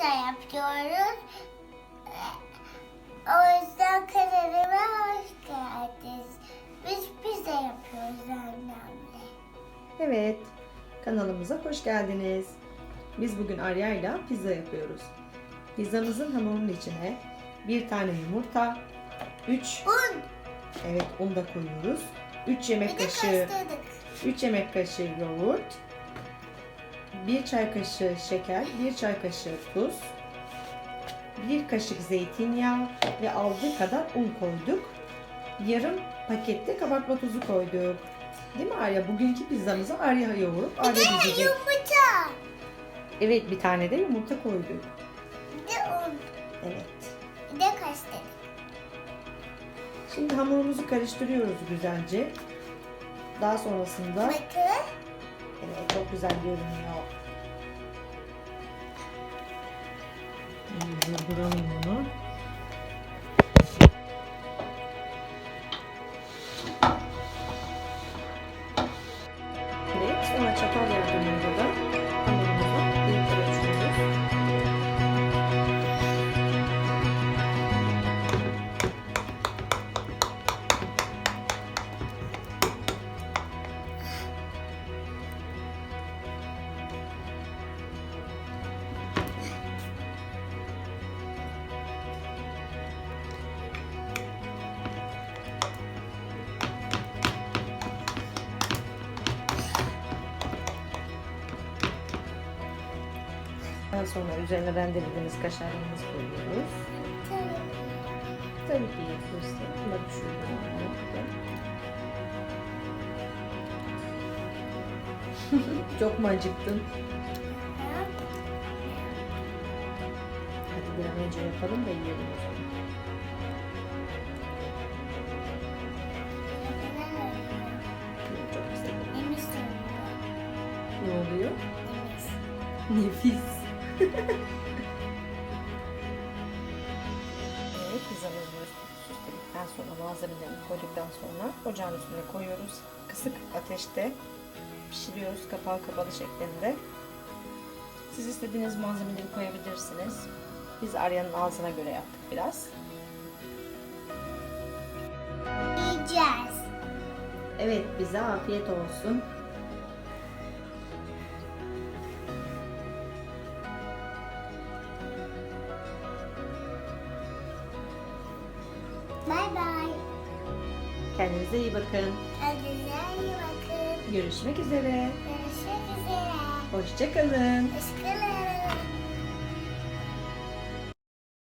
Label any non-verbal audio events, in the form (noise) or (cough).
pizza yapıyoruz. O yüzden kanalıma hoş geldiniz. Biz pizza yapıyoruz annemle. Evet, kanalımıza hoş geldiniz. Biz bugün Arya ile pizza yapıyoruz. Pizzamızın hamurunun içine bir tane yumurta, 3 Un. evet un da koyuyoruz. 3 Bir yemek de kaşığı kastırdık. 3 yemek kaşığı yoğurt, 1 çay kaşığı şeker, 1 çay kaşığı tuz, 1 kaşık zeytinyağı ve aldığı kadar un koyduk. Yarım pakette kabartma tuzu koyduk. Değil mi Arya? Bugünkü pizzamızı Arya yoğurup Arya dizecek. yumurta. Evet bir tane de yumurta koyduk. Bir de un. Evet. Bir de kastırdık. Şimdi hamurumuzu karıştırıyoruz güzelce. Daha sonrasında Bakın. Evet çok güzel görünüyor. Durduralım bunu. Evet, sonra çatal Daha sonra üzerine rendelediğimiz kaşarlarımızı koyuyoruz. Tabii ki yapıyoruz. Buna (laughs) düşürüyorum. Çok mu acıktın? Hadi bir an önce yapalım da yiyelim o zaman. Çok güzel. Ne oluyor? Neymiş. Nefis. Evet, pizzamızı süsledikten sonra malzemelerini koyduktan sonra ocağın üstüne koyuyoruz. Kısık ateşte pişiriyoruz kapağı kapalı şeklinde. Siz istediğiniz malzemeleri koyabilirsiniz. Biz Arya'nın ağzına göre yaptık biraz. Yiyeceğiz. Evet bize afiyet olsun. Bay bay. Kendinize iyi bakın. Kendinize iyi bakın. Görüşmek üzere. Görüşmek üzere. Hoşçakalın. Hoşçakalın.